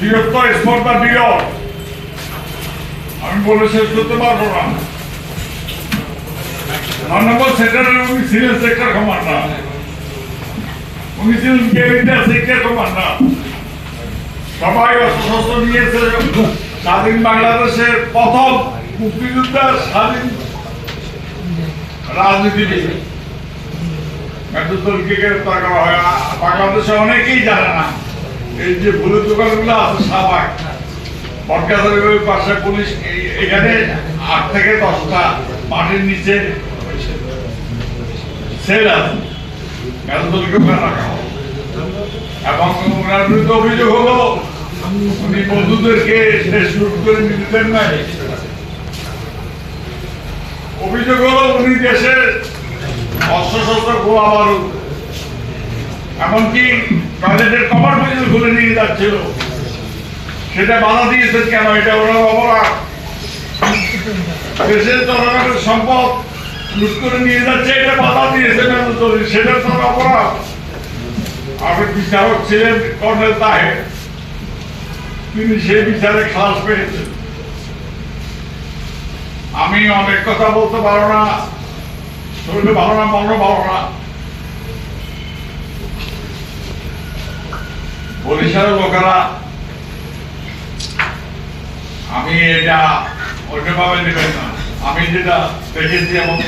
স্পর্ধা বৃহৎ আমি বলে শেষ করতে পারব না। স্বাধীন বাংলাদেশের প্রথম মুক্তিযোদ্ধা স্বাধীন রাজনীতিবিদ। মেট্রোদলকে গ্রেপ্তার করা হয়। বাংলাদেশে অনেকেই জানে না। এই যে ভুলের দোকানগুলো আছে বটগাছের পাশে পুলিশ এখানে আট থেকে দশটা মাটির নিচে অভিযোগ হলো, উনি করে নিতেন অভিযোগ হলো, উনি দেশের অস্ত্র শস্ত্র গোলা বারুদ। এমনকি টয়লেটের কভার পর্যন্ত খুলে নিয়ে যাচ্ছিল সেটা বাধা দিয়েছেন কেন? এটা ওরা অপরাধ। দেশের সম্পদ লুট করে নিয়ে যাচ্ছে, এটা বাধা দিয়েছে মেহনতরি সেটা তার অপরাধ। আমি বিচারক ছিলেন কর্নেল তাহের। তিনি সেই বিচারে খালাস পেয়েছেন। আমি অনেক কথা বলতে পারো না। শরীরে ভালো না মনে ভালো না। বরিশালের লোকেরা আমি এটা অন্যভাবে নেবেন না। আমি যেটা দেখেছি এমন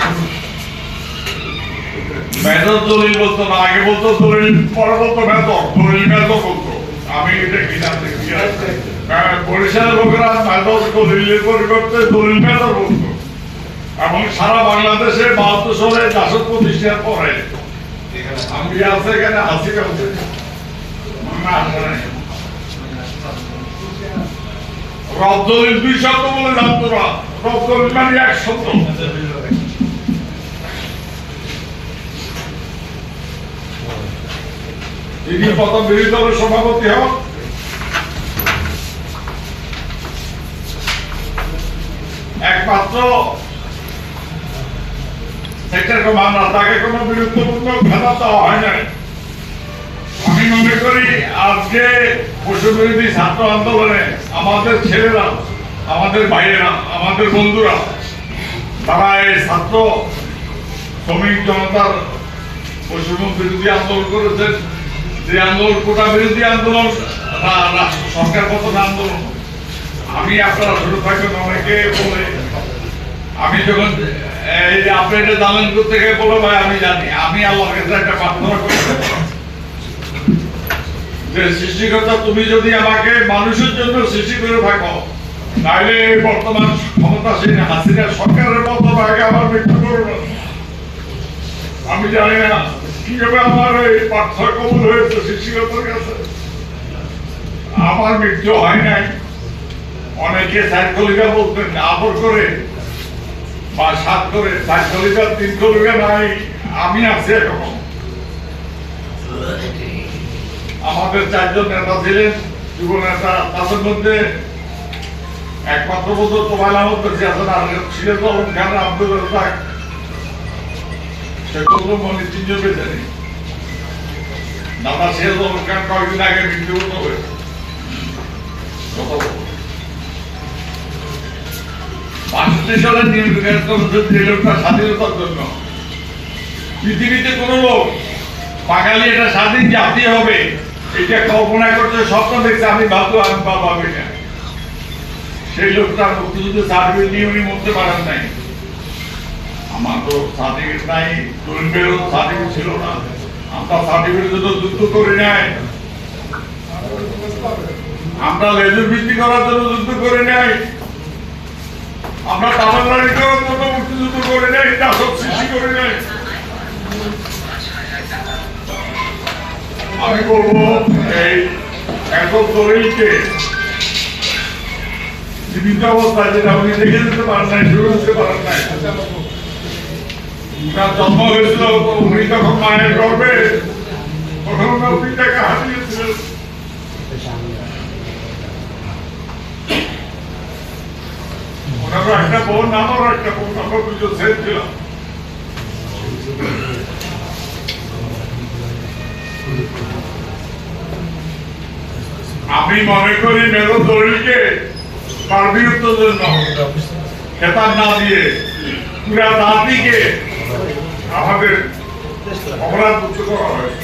মেজর দলিল বলতো না আগে বলতো দলিল পরে বলতো মেজর দলিল মেজর বলতো। আমি এটা কিনা হ্যাঁ, লোকেরা মেজর দলিলের পরিবর্তে দলিল মেজর বলতো। এবং সারা বাংলাদেশে বাহাত্তর সালে জাসদ প্রতিষ্ঠার পরে। আমি আছে এখানে আছে তিনি সভাপতি হন একমাত্র সেক্টর কমান্ডার তাকে কোনো বিরুদ্ধমূলক খেলা দেওয়া হয় নাই। আজকে পশু ছাত্র আন্দোলনে আমাদের ছেলেরা, আমাদের ভাইয়েরা, আমাদের বন্ধুরা, তারা এই ছাত্র শ্রমিক জনতার পশ্চিমবঙ্গ বিরোধী আন্দোলন করেছেন যে আন্দোলন, কোটা বিরোধী আন্দোলন সরকার পতন আন্দোলন, আমি আপনারা শুরু থাকবেন অনেকে বলে, আমি যখন, এই যে আপনি এটা জানেন থেকে বলো ভাই, আমি জানি। আমি আল্লাহর কাছে একটা প্রার্থনা যে সৃষ্টিকর্তা তুমি যদি আমাকে মানুষের জন্য সৃষ্টি করে থাকো এই বর্তমান ক্ষমতাসীন হাসিনা সরকারের মতো আগে আমার মৃত্যু করবে আমি জানি না কীভাবে আমার এই প্রার্থনা হয়েছে সৃষ্টিকর্তার কাছে। আমার মৃত্যু হয় নাই। অনেকে সাইকলিকা বলতেন আবর করে বা সাত করে। সাইকলিকা তিন কলিকা নাই, আমি আছি এখন আমাদের চারজন নেতা ছিলেন, যুব নেতা তাদের মধ্যে একমাত্র বলতো তোমার আর ছিলেন খান, আব্দুল রাজাক স্বাধীনতার জন্য। পৃথিবীতে কোনো লোক বাঙালি এটা স্বাধীন জাতি হবে। এটা কল্পনা করতে স্বপ্ন দেখছে, আমি ভাবতো আমি বাবা এটা। সেই লোকটা মুক্তিযুদ্ধ সার্টিফিকেট নিয়ে উনি মরতে পারেন নাই। আমার তো সার্টিফিকেট নাই তরুণেরও সার্টিফিকেট ছিল না। আমরা সার্টিফিকেট জন্য যুদ্ধ করি নাই আমরা লেজুর বৃদ্ধি করার জন্য যুদ্ধ করি নাই আমরা তামিলনাড়ু করার জন্য মুক্তিযুদ্ধ করি নাই চাষক সৃষ্টি করি নাই আমি বলব এই একক জীবিত যেটা উনি দেখে পারেন নাই শুরু পারেন নাই জন্ম হয়েছিল উনি মায়ের গর্বে একটা বোন আমারও একটা বোন আমরা দুজন ছেলে ছিলাম আমি মনে করি মেরো দলিলকে খেতাব না দিয়ে পুরা জাতিকে আমাদের অপরাধ মুক্ত করা হয়েছে।